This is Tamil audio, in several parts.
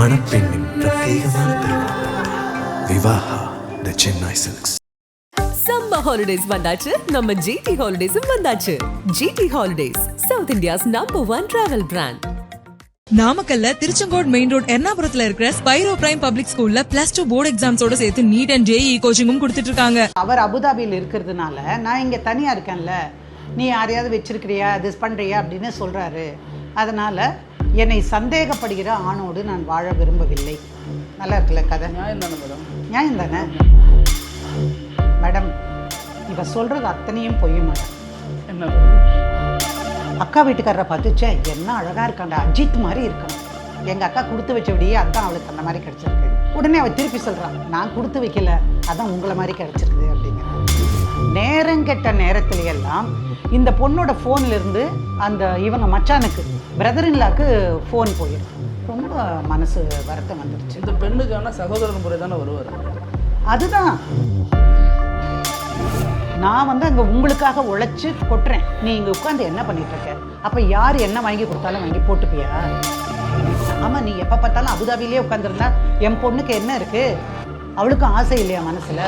மணப்பெண்ணின் பிரத்யேகமான திருமணம். Vivaha the Chennai silks summer holidays வந்தாச்சு. நம்ம ஜிடி ஹாலிடேஸும் வந்தாச்சு. GT holidays South India's number one travel brand நாமக்கல்ல திருச்செங்கோடு மெயின் ரோட் எர்ணாபுரத்துல இருக்கிற ஸ்பைரோ பிரைம் பப்ளிக் ஸ்கூல்ல பிளஸ் டூ போர்டு எக்ஸாம்ஸோட சேர்த்து நீட் அண்ட் ஜேஇ கோச்சிங்கும் கொடுத்துட்டு இருக்காங்க அவர் அபுதாபியில் இருக்கிறதுனால நான் இங்கே தனியாக இருக்கேன்ல. நீ யாரையாவது வச்சிருக்கிறியா? இது பண்ணுறியா அப்படின்னு சொல்கிறாரு அதனால் என்னை சந்தேகப்படுகிற ஆணோடு நான் வாழ விரும்பவில்லை. நல்லா இருக்குல்ல கதை? நியாயம் தானே மேடம்? நியாயம் தானே? மேடம் இவ சொல்கிறது அத்தனையும் பொய் மேடம். என்ன அக்கா வீட்டுக்காரரை பார்த்து ச்சே என்ன அழகாக இருக்காண்டா அஜித் மாதிரி இருக்கான். எங்கள் அக்கா கொடுத்து வச்சபடியே அதான் அவளுக்கு அந்த மாதிரி கிடச்சிருக்கு. உடனே அவள் திருப்பி சொல்கிறான் நான் கொடுத்து வைக்கல அதான் உங்களை மாதிரி கிடச்சிருக்குது அப்படிங்கிற நேரங்கெட்ட நேரத்துல எல்லாம் இந்த பொண்ணோட ஃபோன்ல இருந்து அந்த இவங்க மச்சானுக்கு பிரதரின்லாக்கு ஃபோன் போயிடும். ரொம்ப மனசு வருத்தம் வந்துருச்சு. இந்த பெண்ணுக்கான சகோதரன் முறை தானே வருவார்? அதுதான். நான் வந்து அங்கே உங்களுக்காக உழைச்சி கொட்டுறேன். நீ இங்கே உட்காந்து என்ன பண்ணிட்டு இருக்க? அப்போ யார் என்ன வாங்கி கொடுத்தாலும் வாங்கி போட்டுப்பியா? ஆமாம் நீ எப்போ பார்த்தாலும் அபுதாபிலே உட்காந்துருந்தா என் பொண்ணுக்கு என்ன இருக்கு? அவளுக்கும் ஆசை இல்லையா மனசில்?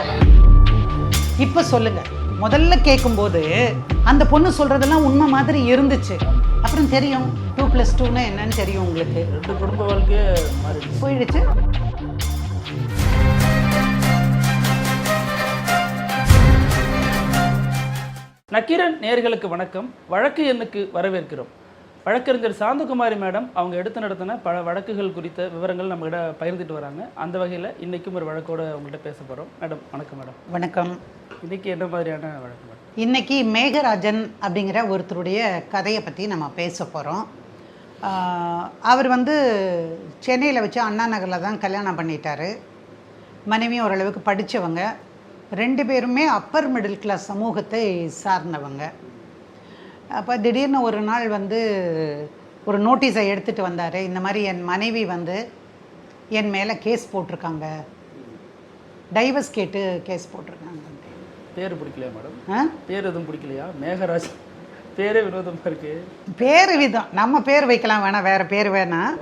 இப்போ சொல்லுங்க. முதல்ல கேட்கும்போது அந்த பொண்ணு சொல்றதெல்லாம் உண்மை மாதிரி இருந்துச்சு. அப்புறம் தெரியும். டூ ப்ளஸ் டூன்னா என்னன்னு தெரியும் உங்களுக்கு. ரெண்டு குடும்ப வாழ்க்கையே மாறிடுச்சு. போயிடுச்சு. நக்கீரன் நேர்களுக்கு வணக்கம். வழக்கு எண்ணுக்கு வரவேற்கிறோம். வழக்கறிஞர் சாந்தகுமாரி மேடம் அவங்க எடுத்து நடத்தின பல வழக்குகள் குறித்த விவரங்கள் நம்மகிட்ட பகிர்ந்துட்டு வராங்க. அந்த வகையில் இன்றைக்கும் ஒரு வழக்கோட உங்கள்கிட்ட பேச போகிறோம் மேடம் வணக்கம் மேடம். வணக்கம். இன்றைக்கி என்ன மாதிரியான வழக்கு மேடம்? இன்னைக்கு மேகராஜன் அப்படிங்கிற ஒருத்தருடைய கதையை பற்றி நம்ம பேச போகிறோம் அவர் வந்து சென்னையில் வச்சு அண்ணா நகரில் தான் கல்யாணம் பண்ணிட்டாரு. மனைவி ஓரளவுக்கு படித்தவங்க ரெண்டு பேருமே அப்பர் மிடில் கிளாஸ் சமூகத்தை சார்ந்தவங்க. அப்போ திடீர்னு ஒரு நாள் வந்து ஒரு நோட்டீஸை எடுத்துகிட்டு வந்தார். இந்த மாதிரி என் மனைவி வந்து என் மேலே கேஸ் போட்டிருக்காங்க. டைவர்ஸ் கேட்டு கேஸ் போட்டிருக்காங்க. பேர் பிடிக்கலையா மேடம்? ஆ? பேர் எதுவும் பிடிக்கலையா? மேகராஜ். பேரே வினோதமாக இருக்கு. பேர் விதம். நம்ம பேர் வைக்கலாம் வேணாம் வேறு பேர் வேணாம்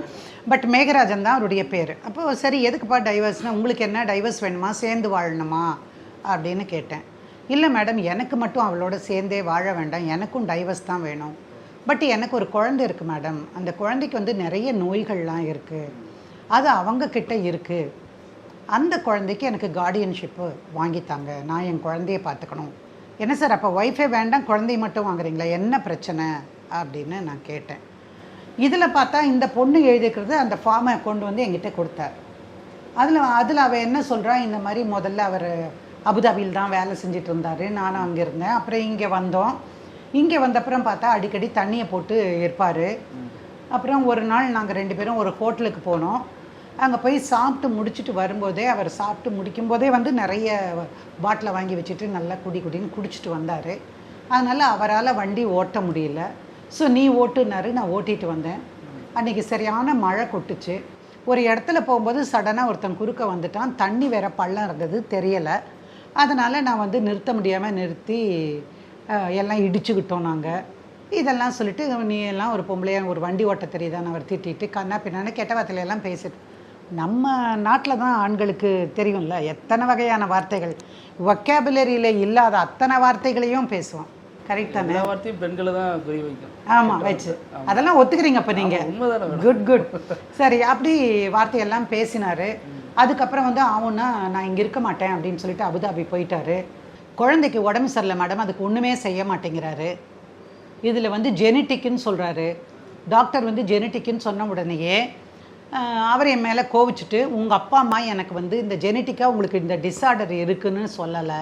பட் மேகராஜன் தான் அவருடைய பேர். அப்போ சரி எதுக்குப்பா டைவர்ஸ்னால் உங்களுக்கு என்ன டைவர்ஸ் வேணுமா? சேர்ந்து வாழணுமா? அப்படின்னு கேட்டேன். இல்லை மேடம் எனக்கு மட்டும் அவளோட சேர்ந்தே வாழ வேண்டாம். எனக்கும் டைவர்ஸ் தான் வேணும். பட் எனக்கு ஒரு குழந்தை இருக்குது மேடம். அந்த குழந்தைக்கு வந்து நிறைய நோய்கள்லாம் இருக்குது அது அவங்கக்கிட்ட இருக்குது அந்த குழந்தைக்கு எனக்கு கார்டியன்ஷிப்பு வாங்கித்தாங்க நான் என் குழந்தைய பார்த்துக்கணும். என்ன சார் அப்போ ஒய்ஃபே வேண்டாம் குழந்தைய மட்டும் வாங்குறீங்களா? என்ன பிரச்சனை? அப்படின்னு நான் கேட்டேன். இதில் பார்த்தா இந்த பொண்ணு எழுதிக்கிறது அந்த ஃபார்மை கொண்டு வந்து என்கிட்ட கொடுத்தார். அதில் அதில் அவள் என்ன சொல்கிறா இந்த மாதிரி முதல்ல அவர் அபுதாபியில் தான் வேலை செஞ்சுட்டு இருந்தார் நானும் அங்கே இருந்தேன். அப்புறம் இங்கே வந்தோம். இங்கே வந்தப்புறம் பார்த்தா அடிக்கடி தண்ணியை போட்டு இருப்பார் அப்புறம் ஒரு நாள் நாங்கள் ரெண்டு பேரும் ஒரு ஹோட்டலுக்கு போனோம். அங்கே போய் சாப்பிட்டு முடிச்சுட்டு வரும்போதே அவர் சாப்பிட்டு முடிக்கும்போதே வந்து நிறைய பாட்டிலை வாங்கி வச்சுட்டு நல்லா குடி குடின்னு குடிச்சிட்டு வந்தார். அதனால் அவரால் வண்டி ஓட்ட முடியல. ஸோ நீ ஓட்டுனாரு நான் ஓட்டிட்டு வந்தேன். அன்றைக்கி சரியான மழை கொட்டுச்சு. ஒரு இடத்துல போகும்போது சடனாக ஒருத்தன் குறுக்க வந்துட்டான். தண்ணி வேற பள்ளம் இருந்தது தெரியலை. அதனால் நான் வந்து நிறுத்த முடியாமல் நிறுத்தி எல்லாம் இடிச்சுக்கிட்டோம் நாங்கள் இதெல்லாம் சொல்லிட்டு நீ எல்லாம் ஒரு பொம்பளையா ஒரு வண்டி ஓட்ட தெரியுதான்னு அவர் திட்டிட்டு கண்ணா பின்னான்னு கெட்ட வார்த்தையில எல்லாம் பேசிட்டு. நம்ம நாட்டில் தான் ஆண்களுக்கு தெரியும்ல எத்தனை வகையான வார்த்தைகள். வொக்காபுலரியில் இல்லாத அத்தனை வார்த்தைகளையும் பேசுவான். கரெக்ட் தானே? எல்லா வார்த்தையும் பெண்களை தான் குறி வைக்கும். ஆமாம் வச்சு. அதெல்லாம் ஒத்துக்கிறீங்க அப்போ நீங்கள் குட் குட் சரி அப்படி வார்த்தையெல்லாம் பேசினாரு. அதுக்கப்புறம் வந்து ஆவுன்னா நான் இங்கே இருக்க மாட்டேன் அப்படின்னு சொல்லிட்டு அபுதாபி போயிட்டாரு. குழந்தைக்கு உடம்பு சரியில்லை மேடம் அதுக்கு ஒன்றுமே செய்ய மாட்டேங்கிறாரு. இதில் வந்து ஜெனட்டிக்குன்னு சொல்கிறாரு டாக்டர் வந்து ஜெனட்டிக்குன்னு சொன்ன உடனேயே அவர் என் மேலே கோவிச்சுட்டு உங்கள் அப்பா அம்மா எனக்கு வந்து இந்த ஜெனட்டிக்காக உங்களுக்கு இந்த டிஸார்டர் இருக்குன்னு சொல்லலை.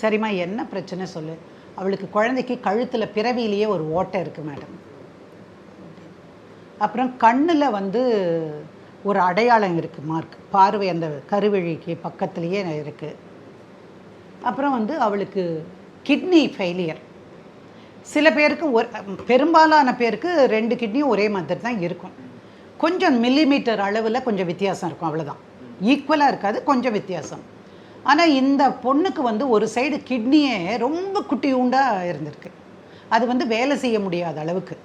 சரிம்மா என்ன பிரச்சனை சொல்லு? அவளுக்கு குழந்தைக்கு கழுத்தில் பிறவியிலேயே ஒரு ஓட்டை இருக்குது மேடம் அப்புறம் கண்ணில் வந்து ஒரு அடையாளம் இருக்குது மார்க் பார்வை அந்த கருவழிக்கு பக்கத்துலேயே இருக்குது அப்புறம் வந்து அவளுக்கு கிட்னி ஃபெயிலியர் சில பேருக்கு ஒரு பெரும்பாலான பேருக்கு ரெண்டு கிட்னியும் ஒரே மாதிரி தான் இருக்கும். கொஞ்சம் மில்லிமீட்டர் அளவில் கொஞ்சம் வித்தியாசம் இருக்கும் அவ்வளோதான் ஈக்குவலாக இருக்காது கொஞ்சம் வித்தியாசம். ஆனால் இந்த பொண்ணுக்கு வந்து ஒரு சைடு கிட்னியே ரொம்ப குட்டியூண்டாக இருந்திருக்கு. அது வந்து வேலை செய்ய முடியாத அளவுக்கு.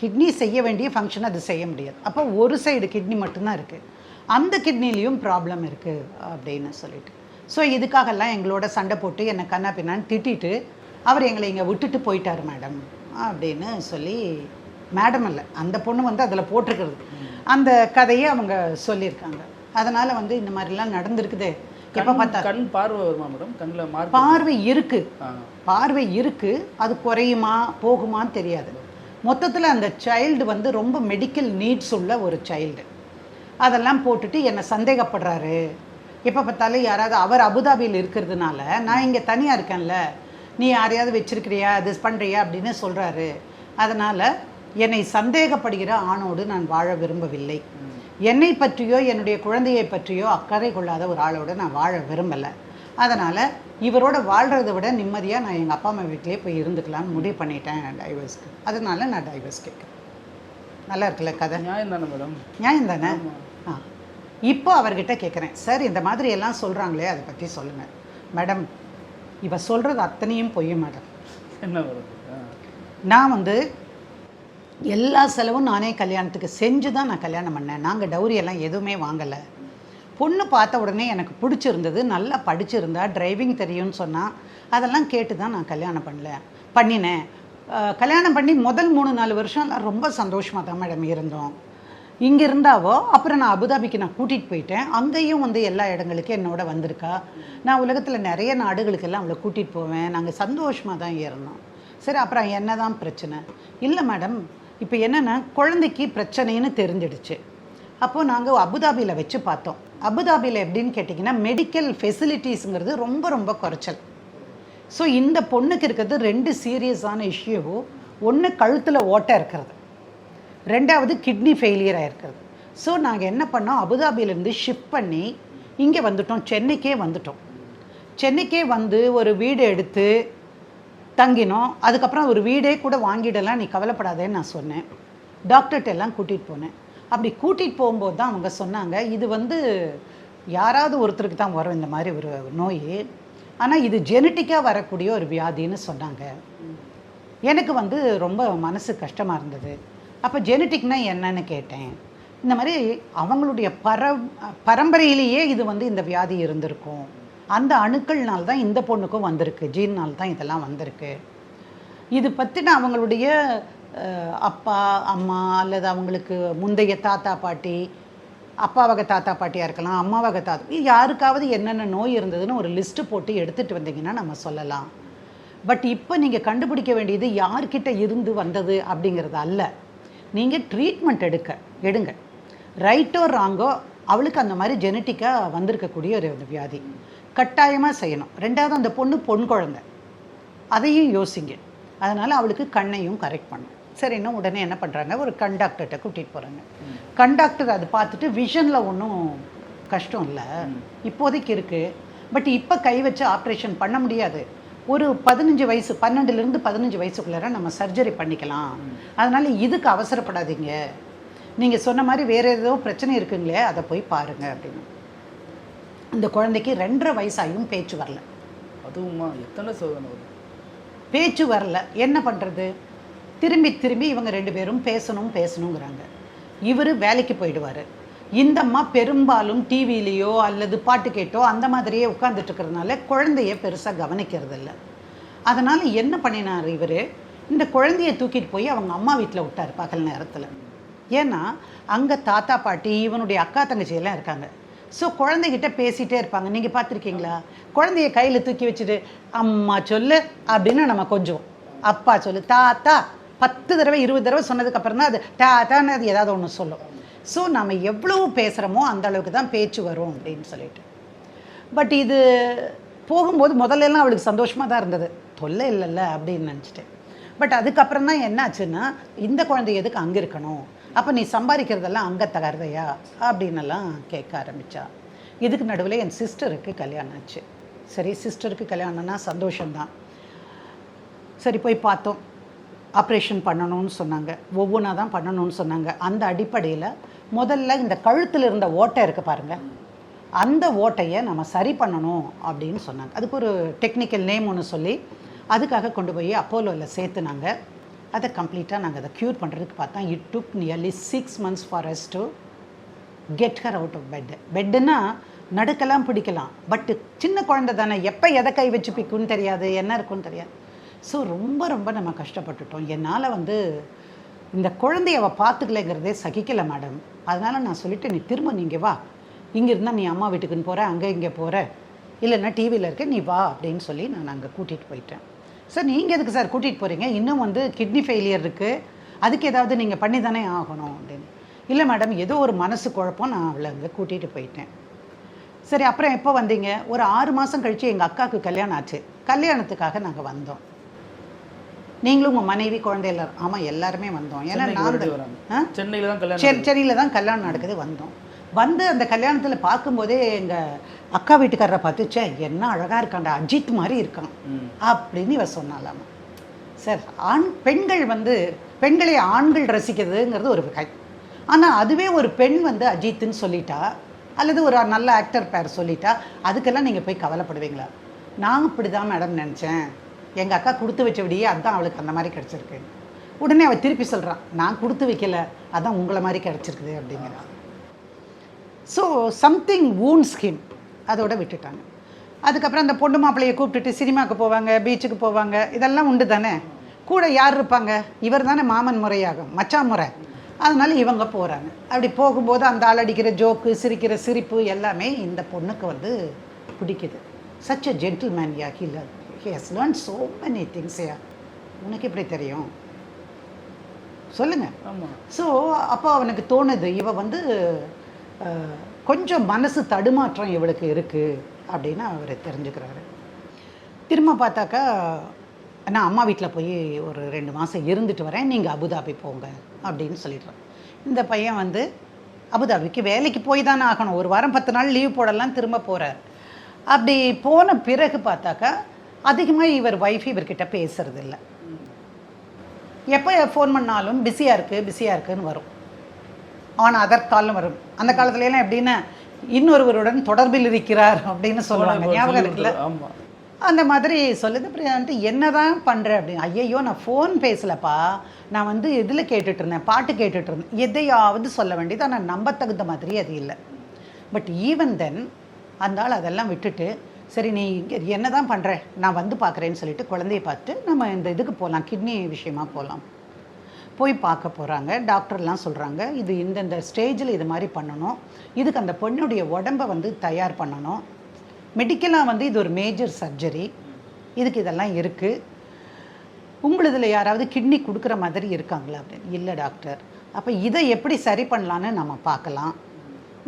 கிட்னி செய்ய வேண்டிய ஃபங்க்ஷன் அது செய்ய முடியாது. அப்போ ஒரு சைடு கிட்னி மட்டும்தான் இருக்குது அந்த கிட்னிலையும் ப்ராப்ளம் இருக்குது அப்படின்னு சொல்லிட்டு. ஸோ இதுக்காகலாம் எங்களோட சண்டை போட்டு என்னை கண்ணா பின்னான்னு திட்டிட்டு அவர் எங்களை இங்கே விட்டுட்டு போயிட்டார் மேடம் அப்படின்னு சொல்லி மேடம் இல்லை அந்த பொண்ணு வந்து அதில் போட்டிருக்கிறது. அந்த கதையை அவங்க சொல்லியிருக்காங்க. அதனால் வந்து இந்த மாதிரிலாம் நடந்திருக்குது. எப்போ பார்த்தா கண் பார்வை வருமா மேடம் கண்ணில் பார்வை இருக்கு. ஆ. பார்வை இருக்கு. அது குறையுமா போகுமான்னு தெரியாது. மொத்தத்தில் அந்த சைல்டு வந்து ரொம்ப மெடிக்கல் நீட்ஸ் உள்ள ஒரு சைல்டு அதெல்லாம் போட்டுட்டு என்னை சந்தேகப்படுறாரு. எப்போ பார்த்தாலும் யாராவது அவர் அபுதாபியில் இருக்கிறதுனால நான் இங்கே தனியாக இருக்கேன்ல நீ யாரையாவது வச்சிருக்கிறியா இது பண்ணுறியா அப்படின்னு சொல்கிறாரு அதனால் என்னை சந்தேகப்படுகிற ஆணோடு நான் வாழ விரும்பவில்லை. என்னை பற்றியோ என்னுடைய குழந்தையை பற்றியோ அக்கறை கொள்ளாத ஒரு ஆளோட நான் வாழ விரும்பலை. அதனால் இவரோட வாழ்கிறத விட நிம்மதியாக நான் எங்கள் அப்பா அம்மா வீட்டிலே போய் இருந்துக்கலாம்னு முடிவு பண்ணிட்டேன் டைவர்ஸ்க்கு அதனால நான் டைவர்ஸ் கேட்குறேன். நல்லா இருக்குல்ல கதை? நியாயம் தானே மேடம்? நியாயம் தானே? ஆ. இப்போ அவர்கிட்ட கேட்குறேன். சார் இந்த மாதிரி எல்லாம் சொல்கிறாங்களே அதை பற்றி சொல்லுங்கள் மேடம் இவ சொல்கிறது அத்தனையும் பொய்யும் மேடம். என்ன. நான் வந்து எல்லா செலவும் நானே கல்யாணத்துக்கு செஞ்சு தான் நான் கல்யாணம் பண்ணேன். நாங்கள் டௌரி எல்லாம் எதுவுமே வாங்கலை. பொண்ணு பார்த்த உடனே எனக்கு பிடிச்சிருந்தது நல்லா படிச்சிருந்தா டிரைவிங் தெரியும்னு சொன்னால் அதெல்லாம் கேட்டு தான் நான் கல்யாணம் பண்ணல பண்ணினேன். கல்யாணம் பண்ணி முதல் மூணு நாலு வருஷம் ரொம்ப சந்தோஷமாக தான் மேடம் இருந்தோம். இங்கே இருந்தாவோ அப்புறம் நான் அபுதாபிக்கு நான் கூட்டிகிட்டு போயிட்டேன். அங்கேயும் வந்து எல்லா இடங்களுக்கும் என்னோட வந்திருக்கா. நான் உலகத்தில் நிறைய நாடுகளுக்கெல்லாம் அவளை கூட்டிகிட்டு போவேன். நாங்கள் சந்தோஷமாக தான் இருந்தோம் சரி அப்புறம் என்ன தான் பிரச்சனை? இல்லை மேடம் இப்போ என்னென்னா குழந்தைக்கு பிரச்சனைன்னு தெரிஞ்சிடுச்சு. அப்போது நாங்கள் அபுதாபியில் வச்சு பார்த்தோம். அபுதாபியில் எப்படின்னு கேட்டிங்கன்னா மெடிக்கல் ஃபெசிலிட்டிஸுங்கிறது ரொம்ப ரொம்ப குறைச்சல். ஸோ இந்த பொண்ணுக்கு இருக்கிறது ரெண்டு சீரியஸான இஷ்யூ ஒன்று கழுத்தில் ஓட்டை இருக்கிறது. ரெண்டாவது கிட்னி ஃபெயிலியர் ஆயிருக்கிறது ஸோ நாங்கள் என்ன பண்ணோம்? அபுதாபியிலேருந்து ஷிஃப்ட் பண்ணி இங்கே வந்துட்டோம். சென்னைக்கே வந்துட்டோம். சென்னைக்கே வந்து ஒரு வீடு எடுத்து தங்கினோம். அதுக்கப்புறம் ஒரு வீடே கூட வாங்கிடலாம். நீ கவலைப்படாதேன்னு நான் சொன்னேன். டாக்டர்கிட்ட எல்லாம் கூட்டிகிட்டு போனேன். அப்படி கூட்டிகிட்டு போகும்போது தான் அவங்க சொன்னாங்க இது வந்து யாராவது ஒருத்தருக்கு தான் வரும் இந்த மாதிரி ஒரு நோய். ஆனால் இது ஜெனட்டிக்காக வரக்கூடிய ஒரு வியாதின்னு சொன்னாங்க. எனக்கு வந்து ரொம்ப மனசு கஷ்டமாக இருந்தது. அப்போ ஜெனட்டிக்னா என்னன்னு கேட்டேன். இந்த மாதிரி அவங்களுடைய பர பரம்பரையிலேயே இது வந்து இந்த வியாதி இருந்திருக்கும். அந்த அணுக்கள்னால் தான் இந்த பொண்ணுக்கும் வந்திருக்கு ஜீன்னால் தான் இதெல்லாம் வந்திருக்கு. இது பற்றின அவங்களுடைய அப்பா அம்மா அல்லது அவங்களுக்கு முந்தைய தாத்தா பாட்டி அப்பாவக தாத்தா பாட்டியாக இருக்கலாம் அம்மாவக தாத்தா யாருக்காவது என்னென்ன நோய் இருந்ததுன்னு ஒரு லிஸ்ட்டு போட்டு எடுத்துகிட்டு வந்தீங்கன்னா நம்ம சொல்லலாம். பட் இப்போ நீங்கள் கண்டுபிடிக்க வேண்டியது யார்கிட்ட இருந்து வந்தது அப்படிங்கிறது அல்ல. நீங்கள் ட்ரீட்மெண்ட் எடுக்க எடுங்க. ரைட்டோ ராங்கோ அவளுக்கு அந்த மாதிரி ஜெனட்டிக்காக வந்திருக்கக்கூடிய ஒரு வியாதி. கட்டாயமாக செய்யணும். ரெண்டாவது அந்த பொண்ணு பொன் குழந்தை. அதையும் யோசிங்க. அதனால் அவளுக்கு கண்ணையும் கரெக்ட் பண்ணும். சரி இன்னும் உடனே என்ன பண்ணுறாங்க ஒரு கண்டாக்டர்கிட்ட கூட்டிகிட்டு போகிறாங்க கண்டாக்டர் அதை பார்த்துட்டு விஷனில் ஒன்றும் கஷ்டம் இல்லை. இப்போதைக்கு இருக்குது பட் இப்போ கை வச்சு ஆப்ரேஷன் பண்ண முடியாது. ஒரு பதினஞ்சு வயசு பன்னெண்டுலேருந்து பதினஞ்சு வயசுக்குள்ளார நம்ம சர்ஜரி பண்ணிக்கலாம். அதனால் இதுக்கு அவசரப்படாதீங்க. நீங்கள் சொன்ன மாதிரி வேறு ஏதோ பிரச்சனை இருக்குங்களே அதை போய் பாருங்கள் அப்படின்னு. இந்த குழந்தைக்கு ரெண்டரை வயசாயும் பேச்சு வரல. அதுவுமா எத்தனை சோதனை பேச்சு வரல. என்ன பண்ணுறது திரும்பி திரும்பி இவங்க ரெண்டு பேரும் பேசணும் பேசணுங்கிறாங்க. இவர் வேலைக்கு போயிடுவார். இந்த அம்மா பெரும்பாலும் டிவிலேயோ அல்லது பாட்டு கேட்டோ அந்த மாதிரியே உட்காந்துட்டு இருக்கிறதுனால குழந்தைய பெருசாக கவனிக்கிறதில்ல. அதனால் என்ன பண்ணினார் இவர்? இந்த குழந்தைய தூக்கிட்டு போய் அவங்க அம்மா வீட்டில் விட்டார் பகல் நேரத்தில். ஏன்னா அங்கே தாத்தா பாட்டி இவனுடைய அக்கா தங்கச்சி எல்லாம் இருக்காங்க. ஸோ குழந்தைகிட்ட பேசிகிட்டே இருப்பாங்க. நீங்கள் பார்த்துருக்கீங்களா? குழந்தைய கையில் தூக்கி வச்சுட்டு அம்மா சொல்லு அப்படின்னு நம்ம கொஞ்சம் அப்பா சொல்லு தாத்தா பத்து தடவை இருபது தடவை சொன்னதுக்கு அப்புறம் தான் அது தாத்தான்னு அது ஏதாவது ஒன்று சொல்லும். ஸோ நம்ம எவ்வளவு பேசுகிறோமோ அந்த அளவுக்கு தான் பேச்சு வரும் அப்படின்னு சொல்லிட்டு. பட் இது போகும்போது முதல்ல எல்லாம் அவளுக்கு சந்தோஷமாக தான் இருந்தது. தொல்லை இல்லைல்ல அப்படின்னு நினச்சிட்டேன். பட் அதுக்கப்புறம் தான் என்னாச்சுன்னா இந்த குழந்தை எதுக்கு அங்கே இருக்கணும்? அப்போ நீ சம்பாதிக்கிறதெல்லாம் அங்கே தகருதையா அப்படின்னுலாம் கேட்க ஆரம்பித்தா இதுக்கு நடுவில் என் சிஸ்டருக்கு கல்யாணம் ஆச்சு. சரி சிஸ்டருக்கு கல்யாணம்னா சந்தோஷம்தான். சரி போய் பார்த்தோம். ஆப்ரேஷன் பண்ணணும்னு சொன்னாங்க. ஒவ்வொன்றா தான் பண்ணணும்னு சொன்னாங்க. அந்த அடிப்படையில் முதல்ல இந்த கழுத்தில் இருந்த ஓட்டை இருக்குது பாருங்கள் அந்த ஓட்டையை நம்ம சரி பண்ணணும் அப்படின்னு சொன்னாங்க. அதுக்கு ஒரு டெக்னிக்கல் நேம் ஒன்று சொல்லி அதுக்காக கொண்டு போய் அப்போலோவில் சேர்த்துனாங்க. அதை கம்ப்ளீட்டாக நாங்கள் அதை க்யூர் பண்ணுறதுக்கு பார்த்தா it took nearly six months for us to get her out of bed பெட்டுன்னா நடுக்கலாம் பிடிக்கலாம். பட்டு சின்ன குழந்தை தானே. எப்போ எதை கை வச்சு பிக்குன்னு தெரியாது. என்ன இருக்குன்னு தெரியாது. ஸோ ரொம்ப ரொம்ப நம்ம கஷ்டப்பட்டுட்டோம். என்னால் வந்து இந்த குழந்தைய அவள் பார்த்துக்கலைங்கிறதே சகிக்கலை மேடம் அதனால் நான் சொல்லிவிட்டு நீ திரும்ப நீங்கள் வா. இங்கே இருந்தால் நீ அம்மா வீட்டுக்குன்னு போகிற அங்கே இங்கே போகிற இல்லைன்னா டிவியில் இருக்க நீ வா அப்படின்னு சொல்லி நான் அங்கே கூட்டிகிட்டு போயிட்டேன். சார் நீங்கள் எதுக்கு சார் கூட்டிகிட்டு போகிறீங்க இன்னும் வந்து கிட்னி ஃபெயிலியர் இருக்குது அதுக்கு ஏதாவது நீங்கள் பண்ணி தானே ஆகணும் அப்படின்னு. இல்லை மேடம் ஏதோ ஒரு மனசு குழப்பம் நான் அவளை அங்கே கூட்டிகிட்டு போயிட்டேன். சரி அப்புறம் எப்போ வந்தீங்க? ஒரு ஆறு மாதம் கழித்து எங்கள் அக்காவுக்கு கல்யாணம் ஆச்சு. கல்யாணத்துக்காக நாங்கள் வந்தோம். நீங்களும் உங்கள் மனைவி குழந்தை எல்லாரும் ஆமாம் எல்லாருமே வந்தோம். ஏன்னா நான்? சென்னையில தான் கல்யாணம் சரி சென்னையில் தான் கல்யாணம் நடக்குது வந்தோம். வந்து அந்த கல்யாணத்தில் பார்க்கும்போதே எங்கள் அக்கா வீட்டுக்காரரை பார்த்து என்ன அழகாக இருக்கான்டா அஜித் மாதிரி இருக்கான் அப்படின்னு இவ சொன்னாலாமா சார் ஆண் பெண்கள் வந்து பெண்களை ஆண்கள் ரசிக்கிறதுங்கிறது ஒரு கை ஆனால் அதுவே ஒரு பெண் வந்து அஜித்துன்னு சொல்லிட்டா அல்லது ஒரு நல்ல ஆக்டர் பேர் சொல்லிட்டா அதுக்கெல்லாம் நீங்கள் போய் கவலைப்படுவீங்களா? நான் இப்படி தான் மேடம் நினச்சேன். எங்கள் அக்கா கொடுத்து வச்சபடியே அதுதான் அவளுக்கு அந்த மாதிரி கிடச்சிருக்கு. உடனே அவள் திருப்பி சொல்கிறான் நான் கொடுத்து வைக்கல அதான் உங்களை மாதிரி கிடச்சிருக்குது அப்படிங்கிறான் ஸோ சம்திங் wounds him. அதோட விட்டுட்டாங்க. அதுக்கப்புறம் அந்த பொண்ணு மாப்பிள்ளையை கூப்பிட்டுட்டு சினிமாவுக்கு போவாங்க பீச்சுக்கு போவாங்க இதெல்லாம் உண்டு தானே? கூட யார் இருப்பாங்க? இவர் தானே மாமன் முறையாகும் மச்சான் முறை. அதனால் இவங்க போகிறாங்க அப்படி போகும்போது அந்த ஆள் அடிக்கிற ஜோக்கு சிரிக்கிற சிரிப்பு எல்லாமே இந்த பொண்ணுக்கு வந்து பிடிக்குது. சச் அ ஜென்டில்மேன் யா அது he has learn so many things yeah உனக்கு எப்படி தெரியும்? சொல்லுங்கள் ஆமா. ஸோ அப்போ அவனுக்கு தோணுது இவ வந்து கொஞ்சம் மனசு தடுமாற்றம் இவளுக்கு இருக்குது அப்படின்னு அவர் தெரிஞ்சுக்கிறாரு. திரும்ப பார்த்தாக்கா நான் அம்மா வீட்டில் போய் ஒரு ரெண்டு மாதம் இருந்துட்டு வரேன் நீங்கள் அபுதாபி போங்க அப்படின்னு சொல்லிடுறான். இந்த பையன் வந்து அபுதாபிக்கு வேலைக்கு போய் தானே ஆகணும். ஒரு வாரம் பத்து நாள் லீவ் போடலாம் திரும்ப போகிறார் அப்படி போன பிறகு பார்த்தாக்கா அதிகமாக இவர் ஒய்ஃப் இவர்கிட்ட பேசுறது இல்லை எப்போ ஃபோன் பண்ணாலும் பிஸியாக இருக்குது பிஸியாக இருக்குன்னு வரும். அவன் அதர் கால்னு வரும். அந்த காலத்துல எல்லாம் எப்படின்னா இன்னொருவருடன் தொடர்பில் இருக்கிறார் அப்படின்னு சொல்லுவாங்க. ஞாபகம் இருக்குல்ல? அந்த மாதிரி சொல்லுது. அப்புறம் வந்துட்டு என்னதான் பண்ற? அப்படின்னு. ஐயையோ நான் ஃபோன் பேசலப்பா. நான் வந்து இதில் கேட்டுட்டு இருந்தேன் பாட்டு கேட்டுட்டு இருந்தேன் எதையாவது சொல்ல வேண்டியது. ஆனால் நம்ப தகுந்த மாதிரி அது இல்லை. பட் ஈவன் தென் அந்த ஆள் அதெல்லாம் விட்டுட்டு சரி நீ என்ன தான் பண்ணுற நான் வந்து பார்க்குறேன்னு சொல்லிட்டு குழந்தைய பார்த்து நம்ம இந்த இதுக்கு போகலாம் கிட்னி விஷயமா போகலாம் போய் பார்க்க போகிறாங்க டாக்டர்லாம் சொல்கிறாங்க இது இந்தந்த ஸ்டேஜில் இது மாதிரி பண்ணணும். இதுக்கு அந்த பொண்ணுடைய உடம்பை வந்து தயார் பண்ணணும். மெடிக்கலாக வந்து இது ஒரு மேஜர் சர்ஜரி. இதுக்கு இதெல்லாம் இருக்குது உங்களுதில் யாராவது கிட்னி கொடுக்குற மாதிரி இருக்காங்களா? அப்படின்னு இல்லை டாக்டர். அப்போ இதை எப்படி சரி பண்ணலான்னு நம்ம பார்க்கலாம்.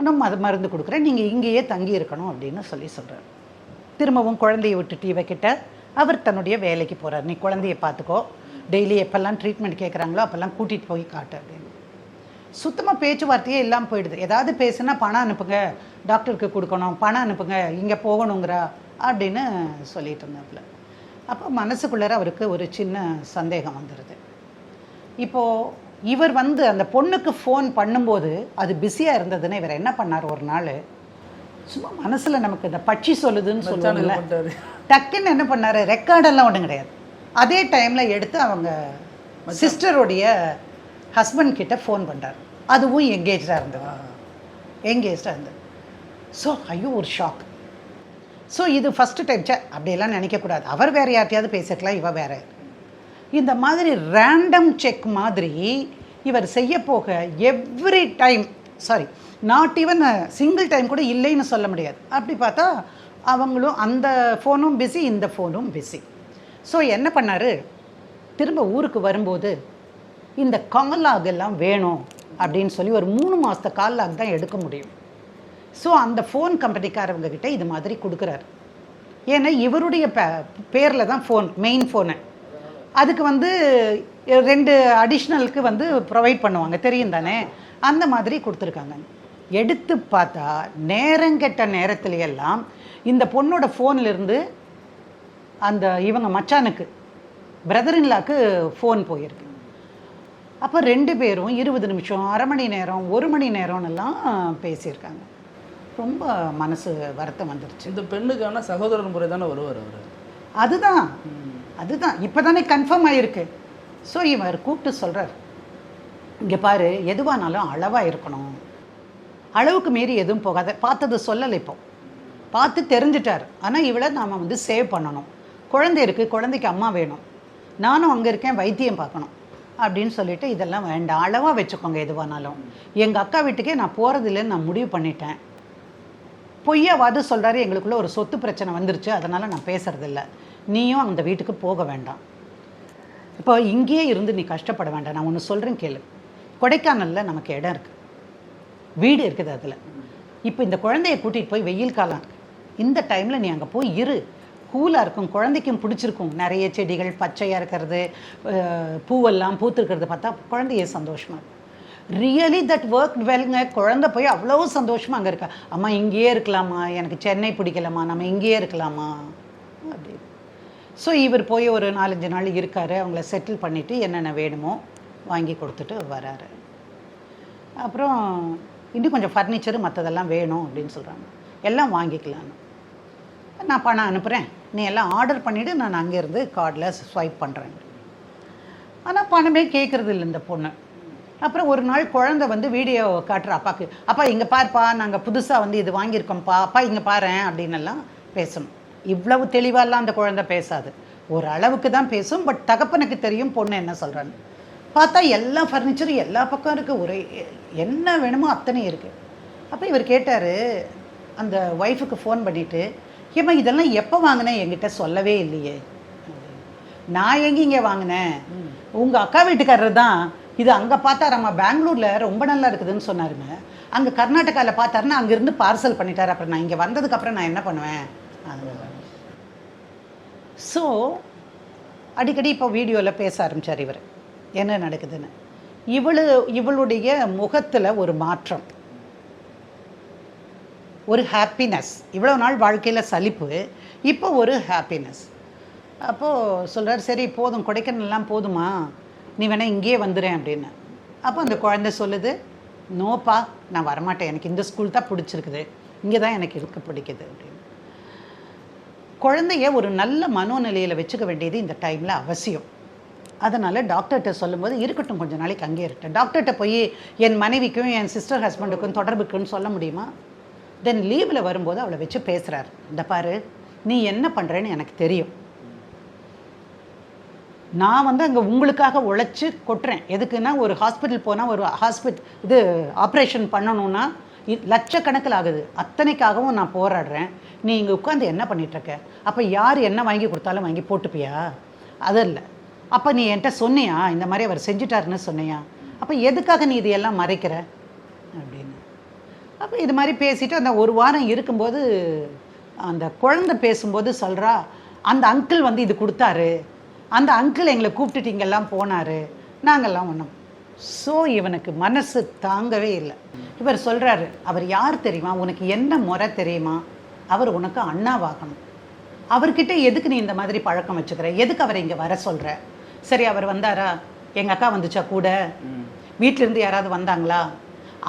நம்ம அது மருந்து கொடுக்குறேன். நீங்கள் இங்கேயே தங்கி இருக்கணும் அப்படின்னு சொல்லி சொல்கிறார் திரும்பவும் குழந்தைய விட்டுட்டு கிட்ட அவர் தன்னுடைய வேலைக்கு போகிறார் நீ குழந்தைய பார்த்துக்கோ. டெய்லி எப்போல்லாம் ட்ரீட்மெண்ட் கேட்குறாங்களோ அப்போல்லாம் கூட்டிகிட்டு போய் காட்டு அப்படின்னு. சுத்தமாக பேச்சுவார்த்தையே இல்லாமல் போயிடுது. ஏதாவது பேசுனா பணம் அனுப்புங்க. டாக்டருக்கு கொடுக்கணும். பணம் அனுப்புங்க. இங்கே போகணுங்கிறா அப்படின்னு சொல்லிட்டு இருந்தாப்புல. அப்போ மனசுக்குள்ளார அவருக்கு ஒரு சின்ன சந்தேகம் வந்துடுது இப்போது இவர் வந்து அந்த பொண்ணுக்கு ஃபோன் பண்ணும்போது அது பிஸியாக இருந்ததுன்னு இவர் என்ன பண்ணார்? ஒரு நாள் சும்மா மனசில் நமக்கு இந்த பட்சி சொல்லுதுன்னு சொல்லுவாங்கல்ல. டக்குன்னு என்ன பண்ணாரு? ரெக்கார்டெல்லாம் ஒன்றும் கிடையாது. அதே டைமில் எடுத்து அவங்க சிஸ்டருடைய ஹஸ்பண்ட் கிட்ட ஃபோன் பண்ணுறாரு அதுவும் எங்கேஜாக இருந்தது. எங்கேஜாக இருந்தது. ஸோ ஐயோ ஒரு ஷாக் ஸோ இது ஃபஸ்ட்டு டைம் சே அப்படியெல்லாம் நினைக்கக்கூடாது அவர் வேறு யார்ட்டையாவது பேசிக்கலாம் இவ வேற. இந்த மாதிரி ரேண்டம் செக் மாதிரி இவர் செய்ய போக every time sorry not even single time கூட இல்லைன்னு சொல்ல முடியாது. அப்படி பார்த்தா அவங்களும் அந்த ஃபோனும் பிஸி இந்த ஃபோனும் பிஸி ஸோ என்ன பண்ணார்? திரும்ப ஊருக்கு வரும்போது இந்த காலாக் எல்லாம் வேணும் அப்படின்னு சொல்லி ஒரு மூணு மாதத்த காலாக் தான் எடுக்க முடியும். ஸோ அந்த ஃபோன் கம்பெனிக்காரவங்க கிட்டே இது மாதிரி கொடுக்குறாரு. ஏன்னா இவருடைய பே பேரில் தான் ஃபோன் மெயின் ஃபோனு அதுக்கு வந்து ரெண்டு அடிஷ்னலுக்கு வந்து ப்ரொவைட் பண்ணுவாங்க. தெரியும் தானே? அந்த மாதிரி கொடுத்துருக்காங்க. எடுத்து பார்த்தா நேரங்கெட்ட நேரத்துல எல்லாம் இந்த பொண்ணோட ஃபோன்ல இருந்து அந்த இவங்க மச்சானுக்கு பிரதர் இன்லாக்கு ஃபோன் போயிருக்கு. அப்போ ரெண்டு பேரும் இருபது நிமிஷம் அரை மணி நேரம் ஒரு மணி நேரம்னெல்லாம் பேசியிருக்காங்க. ரொம்ப மனசு வருத்தம் வந்துருச்சு. இந்த பெண்ணுக்கான சகோதரர் முறை தானே வருவார் அவர்? அதுதான். அதுதான். இப்போ தானே கன்ஃபார்ம் ஆயிருக்கு. ஸோ இவர் கூப்பிட்டு சொல்கிறார் இங்கே பாரு எதுவானாலும் அளவாக இருக்கணும். அளவுக்கு மீறி எதுவும் போகாத. பார்த்தது சொல்லலை இப்போ. பார்த்து தெரிஞ்சிட்டார். ஆனால் இவளை நாம் வந்து சேவ் பண்ணணும். குழந்தை இருக்குது குழந்தைக்கு அம்மா வேணும். நானும் அங்கே இருக்கேன் வைத்தியம் பார்க்கணும். அப்படின்னு சொல்லிட்டு இதெல்லாம் வேண்டாம். அளவாக வச்சுக்கோங்க எதுவானாலும். எங்கள் அக்கா வீட்டுக்கே நான் போகிறதில்லன்னு நான் முடிவு பண்ணிட்டேன். பொய்யாவது சொல்கிறாரு எங்களுக்குள்ள ஒரு சொத்து பிரச்சனை வந்துருச்சு. அதனால் நான் பேசுறதில்ல. நீயும் அந்த வீட்டுக்கு போக வேண்டாம். இப்போ இங்கேயே இருந்து நீ கஷ்டப்பட வேண்டாம். நான் ஒன்று சொல்கிறேன் கேளு. கொடைக்கானலில் நமக்கு இடம் இருக்குது வீடு இருக்குது அதில். இப்போ இந்த குழந்தைய கூட்டிகிட்டு போய் வெயில் காலம். இந்த டைமில் நீ அங்கே போய் இரு. கூலாக இருக்கும். குழந்தைக்கும் பிடிச்சிருக்கும். நிறைய செடிகள் பச்சையாக இருக்கிறது பூவெல்லாம் பூத்துருக்கிறது பார்த்தா குழந்தைய சந்தோஷமாக இருக்கும். ரியலி தட் ஒர்க் வெல்ங்க குழந்தை போய் அவ்வளோ சந்தோஷமாக அங்கே இருக்கா? அம்மா இங்கேயே இருக்கலாமா? எனக்கு சென்னை பிடிக்கலாமா நம்ம இங்கேயே இருக்கலாமா? அப்படி. ஸோ இவர் போய் ஒரு நாலஞ்சு நாள் இருக்கார். அவங்கள செட்டில் பண்ணிவிட்டு என்னென்ன வேணுமோ வாங்கி கொடுத்துட்டு வராரு. அப்புறம் இன்னும் கொஞ்சம் ஃபர்னிச்சரு மற்றதெல்லாம் வேணும் அப்படின்னு சொல்கிறாங்க எல்லாம் வாங்கிக்கலான்னு நான் பணம் அனுப்புகிறேன் நீ எல்லாம் ஆர்டர் பண்ணிவிட்டு நான் அங்கேருந்து கார்டில் ஸ்வைப் பண்ணுறேன் ஆனால் பணமே கேட்குறது இல்லை இந்த பொண்ணு. அப்புறம் ஒரு நாள் குழந்தை வந்து வீடியோ காட்டுற அப்பாவுக்கு அப்பா இங்கே பாருப்பா நாங்கள் புதுசாக வந்து இது வாங்கியிருக்கோம்ப்பா. அப்பா இங்கே பாரேன். அப்படின்னு எல்லாம் பேசணும். இவ்வளவு தெளிவாலாம் அந்த குழந்தை பேசாது. ஒரு அளவுக்கு தான் பேசும் பட் தகப்பனுக்கு தெரியும் பொண்ணு என்ன சொல்கிறான்னு பார்த்தா எல்லா ஃபர்னிச்சரும் எல்லா பக்கம் இருக்குது ஒரே என்ன வேணுமோ அத்தனை இருக்குது அப்போ இவர் கேட்டார் அந்த ஒய்ஃபுக்கு ஃபோன் பண்ணிவிட்டு ஏம்மா இதெல்லாம் எப்போ வாங்கினேன் என்கிட்ட சொல்லவே இல்லையே. நான் எங்க இங்கே வாங்கினேன்? உங்கள் அக்கா வீட்டுக்காரர் தான். இது அங்கே பார்த்தாராம்மா பெங்களூரில் ரொம்ப நல்லா இருக்குதுன்னு சொன்னாருங்க. அங்கே கர்நாடகாவில் பார்த்தாருன்னா அங்கேருந்து பார்சல் பண்ணிட்டாரு. அப்புறம் நான் இங்கே வந்ததுக்கப்புறம் நான் என்ன பண்ணுவேன்? ஸோ அடிக்கடி இப்போ வீடியோவில் பேச ஆரம்பிச்சார் இவர். என்ன நடக்குதுன்னு? இவளு இவளுடைய முகத்தில் ஒரு மாற்றம். ஒரு ஹாப்பினஸ் இவ்வளோ நாள் வாழ்க்கையில் சலிப்பு. இப்போ ஒரு ஹாப்பினஸ் அப்போது சொல்கிறார் சரி போதும். கொடைக்கானல்லாம் போதுமா? நீ வேணால் இங்கேயே வந்துடுறேன் அப்படின்னு. அப்போ அந்த குழந்தை சொல்லுது நோப்பா நான் வரமாட்டேன். எனக்கு இந்த ஸ்கூல் தான் பிடிச்சிருக்குது. இங்கே தான் எனக்கு இருக்க பிடிக்குது அப்படின்னு. குழந்தைய ஒரு நல்ல மனோநிலையில் வச்சுக்க வேண்டியது இந்த டைமில் அவசியம். அதனால் டாக்டர்கிட்ட சொல்லும்போது இருக்கட்டும் கொஞ்ச நாளைக்கு அங்கேயே இருக்கட்டும் டாக்டர்கிட்ட போய் என் மனைவிக்கும் என் சிஸ்டர் ஹஸ்பண்டுக்கும் தொடர்புக்குன்னு சொல்ல முடியுமா? தென் லீவில் வரும்போது அவளை வச்சு பேசுகிறார் இந்த பாரு நீ என்ன பண்ணுறேன்னு எனக்கு தெரியும். நான் வந்து அங்கே உங்களுக்காக உழைச்சி கொட்டுறேன். எதுக்குன்னா ஒரு ஹாஸ்பிட்டல் போனால் ஒரு ஹாஸ்பிட் இது ஆப்ரேஷன் பண்ணணும்னா இ- லட்சக்கணக்கில் ஆகுது. அத்தனைக்காகவும் நான் போராடுறேன். நீ இங்கே உட்காந்து என்ன பண்ணிகிட்ருக்க அப்போ யார் என்ன வாங்கி கொடுத்தாலும் வாங்கி போட்டுப்பியா? அது இல்லை. அப்போ நீ என்கிட்ட சொன்னியா? இந்த மாதிரி அவர் செஞ்சுட்டாருன்னு சொன்னியா? அப்போ எதுக்காக நீ இதையெல்லாம் மறைக்கிற? அப்படின்னு. அப்போ இது மாதிரி பேசிட்டு அந்த ஒரு வாரம் இருக்கும்போது அந்த குழந்தை பேசும்போது சொல்கிறா அந்த அங்கிள் வந்து இது கொடுத்தாரு. அந்த அங்கிள் எங்களை கூப்பிட்டுட்டு இங்கெல்லாம் போனார். நாங்கள்லாம் ஒன்றும் ஸோ இவனுக்கு மனசு தாங்கவே இல்லை. இவர் சொல்கிறாரு அவர் யார் தெரியுமா? உனக்கு என்ன முறை தெரியுமா? அவர் உனக்கு அண்ணாவாகணும். அவர்கிட்ட எதுக்கு நீ இந்த மாதிரி பழக்கம் வச்சுக்கிற? எதுக்கு அவரை இங்கே வர சொல்கிற சரி அவர் வந்தாரா? எங்கள் அக்கா வந்துச்சா கூட? வீட்டிலேருந்து யாராவது வந்தாங்களா?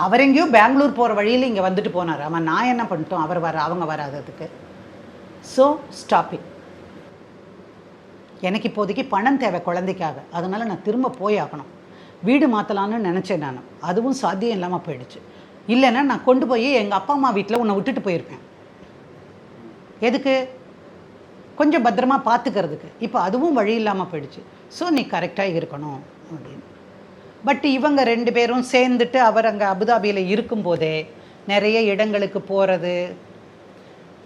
அவர் எங்கேயோ பெங்களூர் போகிற வழியில் இங்கே வந்துட்டு போனார். அவன் நான் என்ன பண்ணிட்டோம்? அவர் வர அவங்க வராததுக்கு ஸோ ஸ்டாப்பிங் எனக்கு இப்போதைக்கு பணம் தேவை குழந்தைக்காக. அதனால் நான் திரும்ப போய் ஆகணும். வீடு மாற்றலான்னு நினச்சேன் நான். அதுவும் சாத்தியம் இல்லாமல் போயிடுச்சு. இல்லைன்னா நான் கொண்டு போய் எங்கள் அப்பா அம்மா வீட்டில் உன்னை விட்டுட்டு போயிருப்பேன். எதுக்கு? கொஞ்சம் பத்திரமா பார்த்துக்கிறதுக்கு இப்போ அதுவும் வழி இல்லாமல் போயிடுச்சு. ஸோ நீ கரெக்டாக இருக்கணும் அப்படின்னு. பட் இவங்க ரெண்டு பேரும் சேர்ந்துட்டு அவர் அங்கே அபுதாபியில் இருக்கும்போதே நிறைய இடங்களுக்கு போகிறது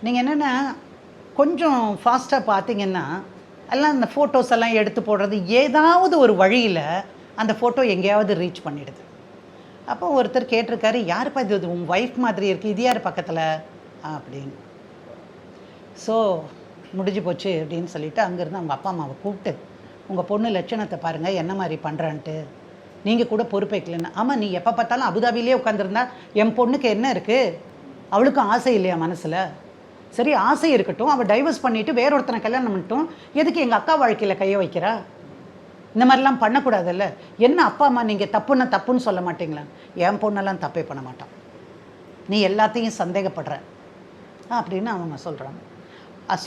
நீங்கள் என்னென்னா கொஞ்சம் ஃபாஸ்ட்டாக பார்த்தீங்கன்னா எல்லாம் அந்த ஃபோட்டோஸ் எல்லாம் எடுத்து போடுறது ஏதாவது ஒரு வழியில் அந்த ஃபோட்டோ எங்கேயாவது ரீச் பண்ணிடுது. அப்போ ஒருத்தர் கேட்டிருக்காரு யாருப்பா இது? உன் ஒய்ஃப் மாதிரி இருக்குது இது யார் பக்கத்தில்? அப்படின்னு. ஸோ முடிஞ்சு போச்சு அப்படின்னு சொல்லிவிட்டு அங்கேருந்து அவங்க அப்பா அம்மாவை கூப்பிட்டு உங்கள் பொண்ணு லட்சணத்தை பாருங்கள் என்ன மாதிரி பண்ணுறான்ட்டு நீங்கள் கூட பொறுப்பேற்கலன்னு ஆமாம் நீ எப்போ பார்த்தாலும் அபுதாபிலே உட்காந்துருந்தா என் பொண்ணுக்கு என்ன இருக்குது அவளுக்கும் ஆசை இல்லையா மனசில்? சரி ஆசை இருக்கட்டும். அவள் டைவர்ஸ் பண்ணிவிட்டு வேற ஒருத்தனை கல்யாணம் பண்ணிட்டோம். எதுக்கு எங்கள் அக்கா வாழ்க்கையில் கையை வைக்கிறா? இந்த மாதிரிலாம் பண்ணக்கூடாதுல்ல. என்ன அப்பா அம்மா நீங்கள் தப்புன்னா தப்புன்னு சொல்ல மாட்டீங்களா? என் பொண்ணெல்லாம் தப்பே பண்ண மாட்டான் நீ எல்லாத்தையும் சந்தேகப்படுற. அப்படின்னு அவங்க சொல்கிறாங்க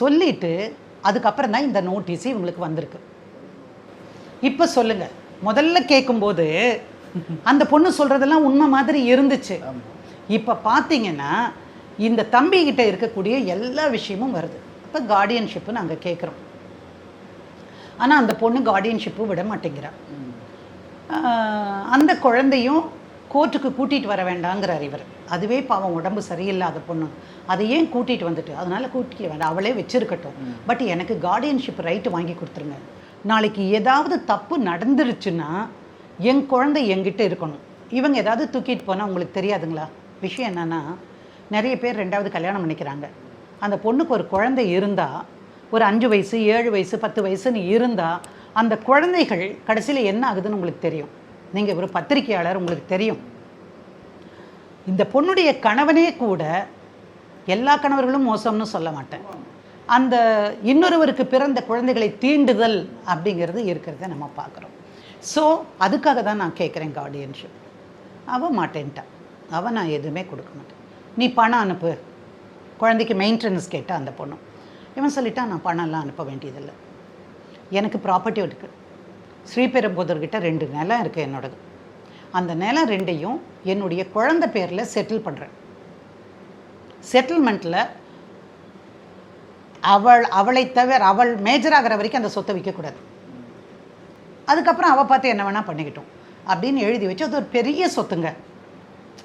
சொல்லிட்டு அதுக்கப்புறம் தான் இந்த நோட்டீஸ் இவங்களுக்கு வந்திருக்கு. இப்போ சொல்லுங்கள் முதல்ல கேட்கும்போது அந்த பொண்ணு சொல்றதெல்லாம் உண்மை மாதிரி இருந்துச்சு. இப்போ பார்த்தீங்கன்னா இந்த தம்பி கிட்ட இருக்கக்கூடிய எல்லா விஷயமும் வருது. இப்போ கார்டியன்ஷிப்பு நாங்கள் கேட்குறோம் ஆனால் அந்த பொண்ணு கார்டியன்ஷிப்பு விட மாட்டேங்கிறா. ஆஹ் அந்த குழந்தையும் கோர்ட்டுக்கு கூட்டிகிட்டு வர வேண்டாங்கிறார் இவர். அதுவே பாவம் உடம்பு சரியில்லாத பொண்ணு. அதை ஏன் கூட்டிகிட்டு வந்துட்டு? அதனால கூட்டிக்க வேண்டாம். அவளே வச்சிருக்கட்டும். பட் எனக்கு கார்டியன்ஷிப் ரைட்டு வாங்கி கொடுத்துருங்க. நாளைக்கு ஏதாவது தப்பு நடந்துருச்சுன்னா என் குழந்தை என்கிட்ட இருக்கணும். இவங்க ஏதாவது தூக்கிட்டு போனால் உங்களுக்கு தெரியாதுங்களா? விஷயம் என்னன்னா நிறைய பேர் ரெண்டாவது கல்யாணம் பண்ணிக்கிறாங்க அந்த பொண்ணுக்கு ஒரு குழந்தை இருந்தால் ஒரு அஞ்சு வயசு ஏழு வயசு பத்து வயசுன்னு இருந்தால் அந்த குழந்தைகள் கடைசியில் என்ன ஆகுதுன்னு உங்களுக்கு தெரியும். நீங்கள் ஒரு பத்திரிக்கையாளர் உங்களுக்கு தெரியும். இந்த பொண்ணுடைய கணவனே கூட எல்லா கணவர்களும் மோசம்னு சொல்ல மாட்டேன். அந்த இன்னொருவருக்கு பிறந்த குழந்தைகளை தீண்டுதல் அப்படிங்கிறது இருக்கிறத நம்ம பார்க்குறோம். ஸோ அதுக்காக தான் நான் கேட்குறேன் கார்டியன்ஷிப் அவன் மாட்டேன்ட்டான் அவன் நான் எதுவுமே கொடுக்க மாட்டேன். நீ பணம் அனுப்பு. குழந்தைக்கு மெயின்டெனன்ஸ் கேட்டால் அந்த பொண்ணு. இவன் சொல்லிட்டான் நான் பணம்லாம் அனுப்ப வேண்டியதில்லை. எனக்கு ப்ராப்பர்ட்டி இருக்குது ஸ்ரீபெரும்புதர்கிட்ட ரெண்டு நிலம் இருக்குது என்னோடது. அந்த நிலம் ரெண்டையும் என்னுடைய குழந்தை பேரில் செட்டில் பண்ணுறேன் செட்டில்மெண்ட்டில் அவள் அவளை தவிர அவள் மேஜர் ஆகிற வரைக்கும் அந்த சொத்தை விற்கக்கூடாது. அதுக்கப்புறம் அவள் பார்த்து என்ன வேணால் பண்ணிக்கிட்டோம். அப்படின்னு எழுதி வச்சு அது ஒரு பெரிய சொத்துங்க.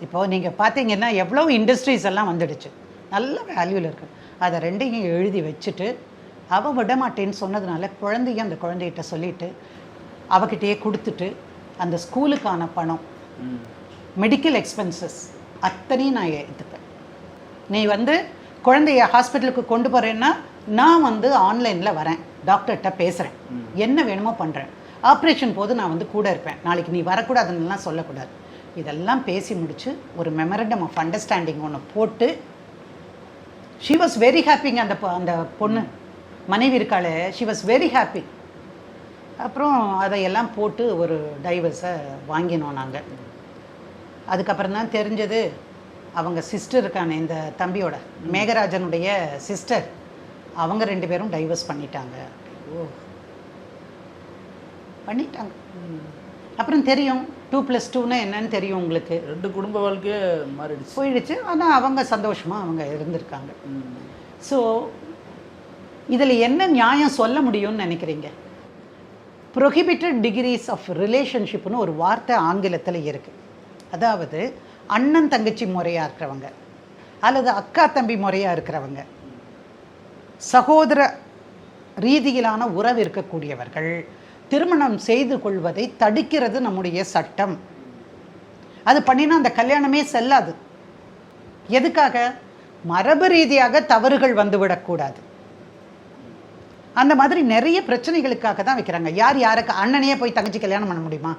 இப்போது நீங்கள் பார்த்தீங்கன்னா எவ்வளோ இண்டஸ்ட்ரீஸ் எல்லாம் வந்துடுச்சு. நல்ல வேல்யூவில் இருக்குது அதை ரெண்டையும் எழுதி வச்சுட்டு அவள் விட மாட்டேன்னு சொன்னதுனால குழந்தையும் அந்த குழந்தைகிட்ட சொல்லிட்டு அவகிட்டயே கொடுத்துட்டு அந்த ஸ்கூலுக்கான பணம் மெடிக்கல் எக்ஸ்பென்சஸ் அத்தனையும் நான் எடுத்துப்பேன். நீ வந்து குழந்தைய ஹாஸ்பிட்டலுக்கு கொண்டு போகிறேன்னா நான் வந்து ஆன்லைனில் வரேன். டாக்டர்கிட்ட பேசுகிறேன் என்ன வேணுமோ பண்ணுறேன் ஆப்ரேஷன் போது நான் வந்து கூட இருப்பேன். நாளைக்கு நீ வரக்கூடாதுன்னுலாம் சொல்லக்கூடாது. இதெல்லாம் பேசி முடிச்சு ஒரு மெமரண்டம் ஆஃப் அண்டர்ஸ்டாண்டிங் ஒன்று போட்டு ஷி வாஸ் வெரி ஹாப்பிங்க அந்த அந்த பொண்ணு. மனைவி இருக்காளே ஷி வாஸ் வெரி ஹாப்பி அப்புறம் அதையெல்லாம் போட்டு ஒரு டைவர்ஸை வாங்கினோம் நாங்கள் அதுக்கப்புறம் தான் தெரிஞ்சது அவங்க சிஸ்டர் இருக்கானே இந்த தம்பியோட மேகராஜனுடைய சிஸ்டர் அவங்க ரெண்டு பேரும் டைவர்ஸ் பண்ணிட்டாங்க. ஓ பண்ணிட்டாங்க. அப்புறம் தெரியும் டூ ப்ளஸ் டூன்னா என்னன்னு தெரியும் உங்களுக்கு. ரெண்டு குடும்ப வாழ்க்கையே மாறிடுச்சு. போயிடுச்சு. ஆனால் அவங்க சந்தோஷமாக அவங்க இருந்திருக்காங்க. ஸோ இதில் என்ன நியாயம் சொல்ல முடியும்னு நினைக்கிறீங்க? ப்ரொஹிபிட்டட் டிகிரிஸ் ஆஃப் ரிலேஷன்ஷிப்னு ஒரு வார்த்தை ஆங்கிலத்தில் இருக்குது அதாவது அண்ணன் தங்கச்சி முறையாக இருக்கிறவங்க அல்லது அக்கா தம்பி முறையாக இருக்கிறவங்க சகோதர ரீதியிலான உறவு இருக்கக்கூடியவர்கள் திருமணம் செய்து கொள்வதை தடுக்கிறது நம்முடைய சட்டம். அது பண்ணினா அந்த கல்யாணமே செல்லாது. எதுக்காக? மரபு ரீதியாக தவறுகள் வந்துவிடக்கூடாது அந்த மாதிரி நிறைய பிரச்சனைகளுக்காக தான் வைக்கிறாங்க. யார் யாருக்கு அண்ணனையே போய் தங்கச்சி கல்யாணம் பண்ண முடியுமா?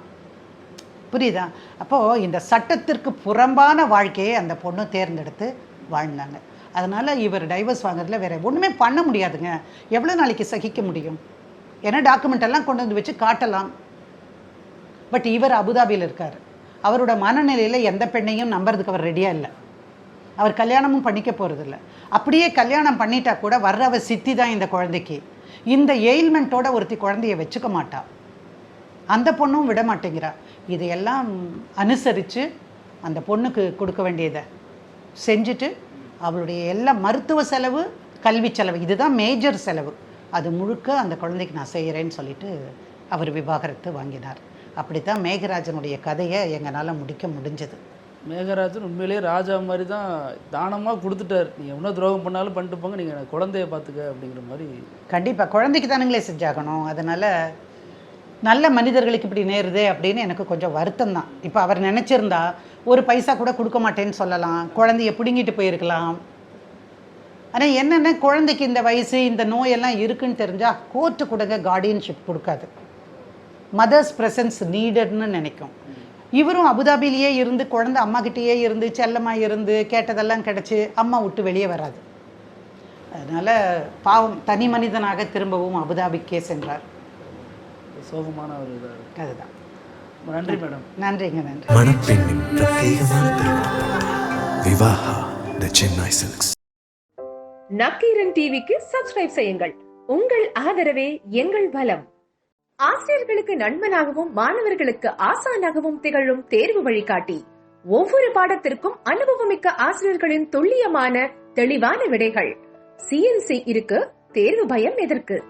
புரியுதா? அப்போது இந்த சட்டத்திற்கு புறம்பான வாழ்க்கையை அந்த பொண்ணு தேர்ந்தெடுத்து வாழ்ந்தாங்க. அதனால் இவர் டைவர்ஸ் வாங்குறதுல வேறு ஒன்றுமே பண்ண முடியாதுங்க. எவ்வளோ நாளைக்கு சகிக்க முடியும்? ஏன்னா டாக்குமெண்ட் எல்லாம் கொண்டு வந்து வச்சு காட்டலாம். பட் இவர் அபுதாபியில் இருக்கார். அவரோட மனநிலையில் எந்த பெண்ணையும் நம்புறதுக்கு அவர் ரெடியாக இல்லை. அவர் கல்யாணமும் பண்ணிக்க போகிறதில்ல அப்படியே கல்யாணம் பண்ணிட்டா கூட வர்றவ சித்தி தான் இந்த குழந்தைக்கு. இந்த எயில்மெண்ட்டோட ஒருத்தி குழந்தைய வச்சுக்க மாட்டா. அந்த பொண்ணும் விட மாட்டேங்கிறா. இதையெல்லாம் அனுசரித்து அந்த பொண்ணுக்கு கொடுக்க வேண்டியதை செஞ்சுட்டு அவளுடைய எல்லா மருத்துவ செலவு கல்வி செலவு இதுதான் மேஜர் செலவு. அது முழுக்க அந்த குழந்தைக்கு நான் செய்கிறேன்னு சொல்லிட்டு அவர் விவாகரத்து வாங்கினார். அப்படித்தான் மேகராஜனுடைய கதையை எங்களால் முடிக்க முடிஞ்சது. மேகராஜன் உண்மையிலேயே ராஜா மாதிரி தான் தானமாக கொடுத்துட்டார். நீங்கள் என்ன துரோகம் பண்ணாலும் பண்ணிட்டு போங்க நீங்கள் குழந்தைய பார்த்துக்க அப்படிங்கிற மாதிரி. கண்டிப்பாக குழந்தைக்கு தானுங்களே செஞ்சாகணும். அதனால் நல்ல மனிதர்களுக்கு இப்படி நேருதே அப்படின்னு எனக்கு கொஞ்சம் வருத்தம் தான் இப்போ அவர் நினச்சிருந்தா ஒரு பைசா கூட கொடுக்க மாட்டேன்னு சொல்லலாம். குழந்தைய பிடுங்கிட்டு போயிருக்கலாம். ஆனால் என்னென்ன குழந்தைக்கு இந்த வயசு இந்த நோயெல்லாம் இருக்குன்னு தெரிஞ்சால் கோர்ட்டு கொடுங்க கார்டியன்ஷிப் கொடுக்காது. மதர்ஸ் ப்ரெசன்ஸ் நீடட்னு நினைக்கும். இவரும் அபுதாபிலேயே இருந்து குழந்தை அம்மா கிட்டேயே இருந்து செல்லமாக இருந்து கேட்டதெல்லாம் கிடச்சி அம்மா விட்டு வெளியே வராது. அதனால் பாவம் தனி மனிதனாக திரும்பவும் அபுதாபிக்கே சென்றார். சோகமான ஒரு இதாக இருக்குது அதுதான். நன்றி மேடம். நன்றிங்க நன்றி. மணப்பெண்ணின் பிரத்யேகமான விவாஹா த சென்னை சில்க்ஸ். நக்கீரன் டிவிக்கு சப்ஸ்கிரைப் செய்யுங்கள். உங்கள் ஆதரவே எங்கள் பலம். ஆசிரியர்களுக்கு நண்பனாகவும் மாணவர்களுக்கு ஆசானாகவும் திகழும் தேர்வு வழிகாட்டி. ஒவ்வொரு பாடத்திற்கும் அனுபவமிக்க ஆசிரியர்களின் துல்லியமான தெளிவான விடைகள். சிஎன்சி இருக்கு தேர்வு பயம் எதற்கு?